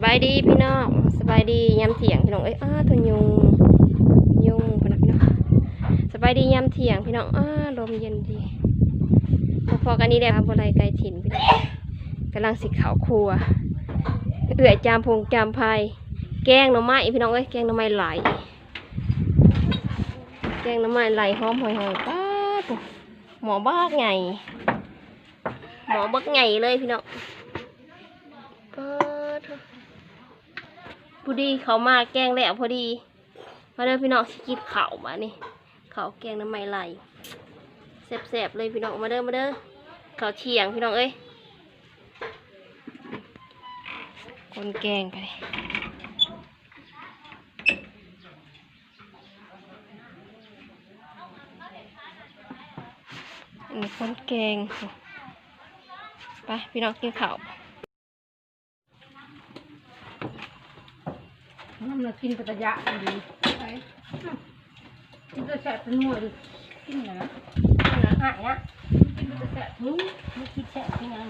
สบายดีพี่น้องสบายดียามเที่ยงพี่น้องเอ้ยอ้าตัวยุงยุงพนักพี่น้องสบายดียามเที่ยงพี่น้องอ้าลมเย็นดีพอกันนี้แหละบนไรไกลถิ่นพี่น้องกำลังสิขาวครัวเอื่อยจามพงจามพายแกงหน่อไม้พี่น้องเอ้ยแกงหน่อไม้ไหลแกงหน่อไม้ไหลหอมหอยหอยป้าดหมอบ้ากไงหมอบักไงเลยพี่น้องป้าด พอดีเขามาแกงแล้วพอดี มาเด้อพี่น้องสิกินข้ามานี่เข้าแกงน้ำไม่ไหลแซ่บๆเลยพี่น้องมาเด้อมาเด้อข้าเที่ยงพี่น้องเอ้ยคนแกงไปอันนี้คนแกงไปพี่น้องกินข้าว น้ำเรากินปัตยะอันดีไปกินจะแสบเป็นหน่วยดิกินอย่างนั้นหายนะกินจะแสบทุกไม่คิดแสบที่นั่น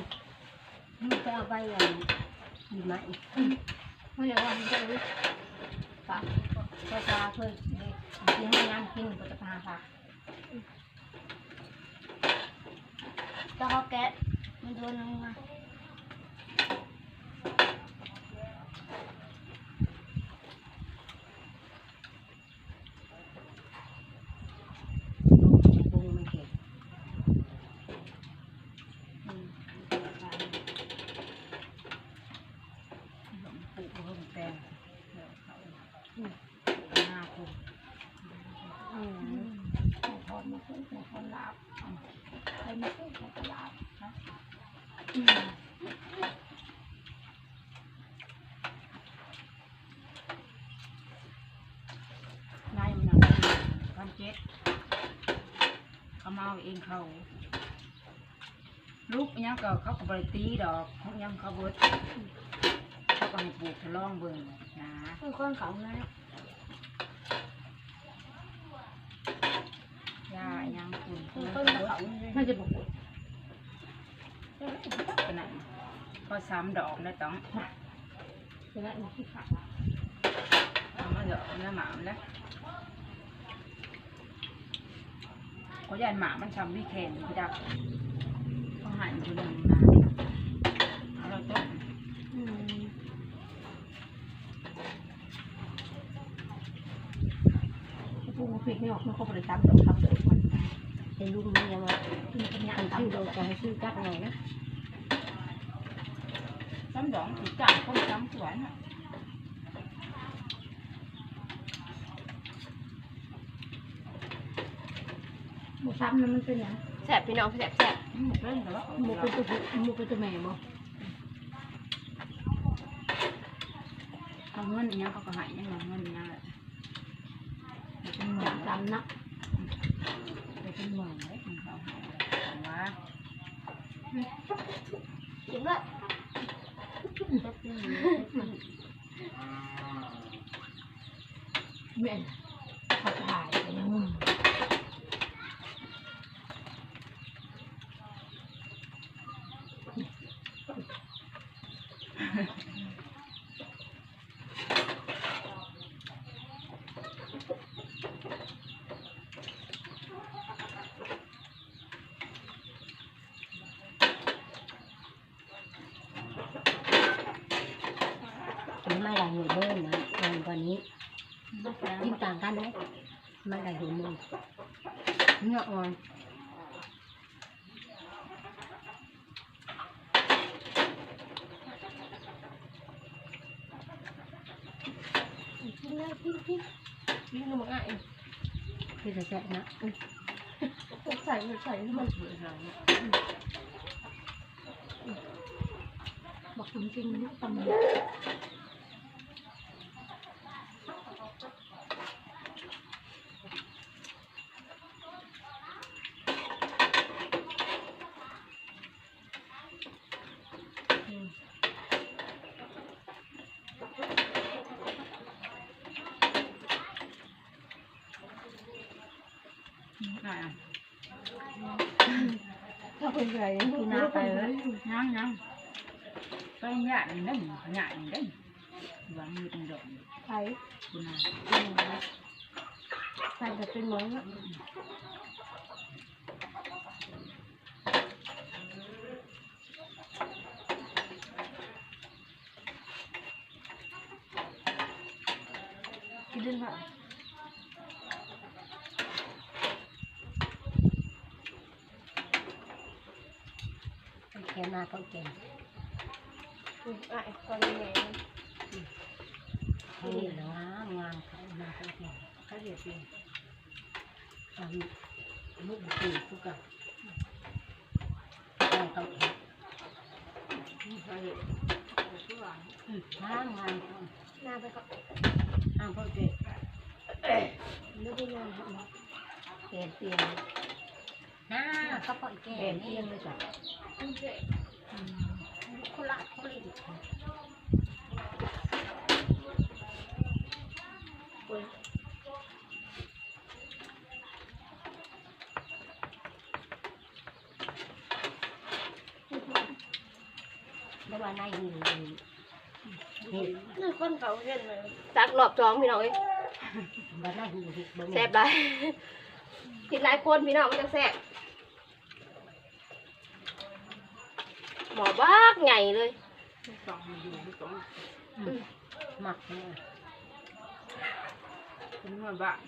มันจะเอาไปอย่างดีไหมไม่อยากว่ามันจะรู้ปะปลาเพื่อนกินให้น้ำกินปัตตาค่ะจะเอาแก๊สมันโดนลงมา ปรุงมันเก็บอืมปลูกเพิ่มแปลงเดี๋ยวเขาอืมหน้าปลูกอืมทอดมาเพิ่มทอดลาบอืมใครมาเพิ่มทอดลาบนะอืมนายมันยังไม่ความเจ็ดเขาเมาเองเขาลูกอิหยังก็เขาก็บริตีดอกเขายังเขาเบิดเขาก็ให้ปลูกทะลองเบิ่งนะเป็นคนเขาไง ยาอิหยังปลูก เป็นคน เ่จะปลูกขนาดพอสามดอกแล้วต้องฉะนั้นที่ขาเอามาดอกแล้วหมามแล้วเขายานหมามันทำวิแคนพี่ดับเขาหันอยู่หนึ่งนะเอาเราต้มอืมพวกผิดไม่ออกมันก็บริจาคดอกทำเดือดมัน เป็นลูกมันยังไงอันชื่อโดจะให้ชื่อจักไงนะซ้ำดองอีกจ่างก็ซ้ำสวยน่ะหมูซ้ำนั้นมันเป็นหยังแซ่บพี่น้องแซ่บแซ่บอืมเล่นแต่ว่าหมูเป็นตัวผู้หมูเป็นตัวแม่บ่เขาเงินอีกอย่างเขาก็ใหายยังไงเงินอีกอย่างแหละเป็นหมื่นซ้ำนะ เป็นหมื่นเลยของเขาหายแต่ว่าจริงด้วยแม่นเขาถ่ายไปยังมึง ไม่ได้หัวเบิ้ลนะตอนวันนี้ยิ่งต่างกันไหมไม่ได้หัวมือเนื้ออ่อนกินแล้วกินกินกินหนูอะคือจะแซ่บนะอื้อใส่ใส่ให้มันเบื่อเราบอกจริงๆนะตำ รวจอะถ้าเป็นไรกินน้ำไปเลยยังยังไปหยาดนี่นั่นหยาดนี่นั่นวา งมีดดอกไผ่คุณอาไผ่จะเป็นเหมือนอะคิดเรื่องว่าแค่หน้าต้องเก่งอืมอะตอนนี้ไงให้เหลืองามเขาหน้าต้องเก่งเขาเรียกเองทำลูกตีทุกกับต้องต้องเก่งเขาเห็นเขาหวานอืมงามงามหน้าไปก่อนห้ามพ่อเก่งไม่ได้นานครับเก่งเตียงห น้าเขาปล่อยแก่เห็นนี่เอียงเลยจ้ะคนละคนละแล้วว่าในนี่นี่นี่คนเขาเห็นเลยซักรอบสองพี่น้องเอ้ยบ้านในนี่บ่แซ่บได้กินหลายคนพี่น้องมันจะแซ่บ หมอบ้ากใหญ่เลยสองอยู่สองหมักเนี่ยเป็นเมื่อบ้าน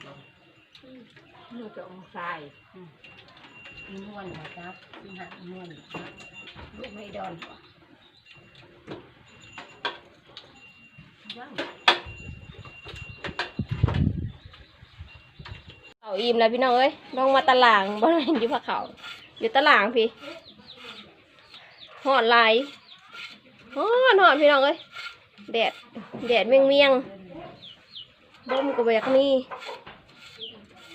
เมื่อจะองทรายนวลนะจ๊ะมีหักนวลลูกไม่ดอนเขาอิ่มแล้วพี่น้องเอ้ยลงมาตลาดบ่ได้อยู่พะเขาอยู่ตลาดพี่ หอดลายหอดหอดพี่น้องเอ้ยแดดแดดเมียงเมียงๆลมก็บอยากมี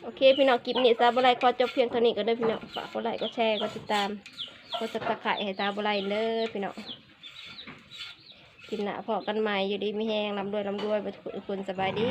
โอเคพี่น้องคลิปนี้ซาบะไรขอจบเพียงเท่านี้ก็ได้พี่น้องฝากกดไลค์กดแชร์กดติดตามกดซับสไคร้ให้ซาบะไรเด้อพี่น้องคลิปหนาพอกันใหม่อยู่ดีมีแห้งลำรวยลำรวยไปทุกคนสบายดี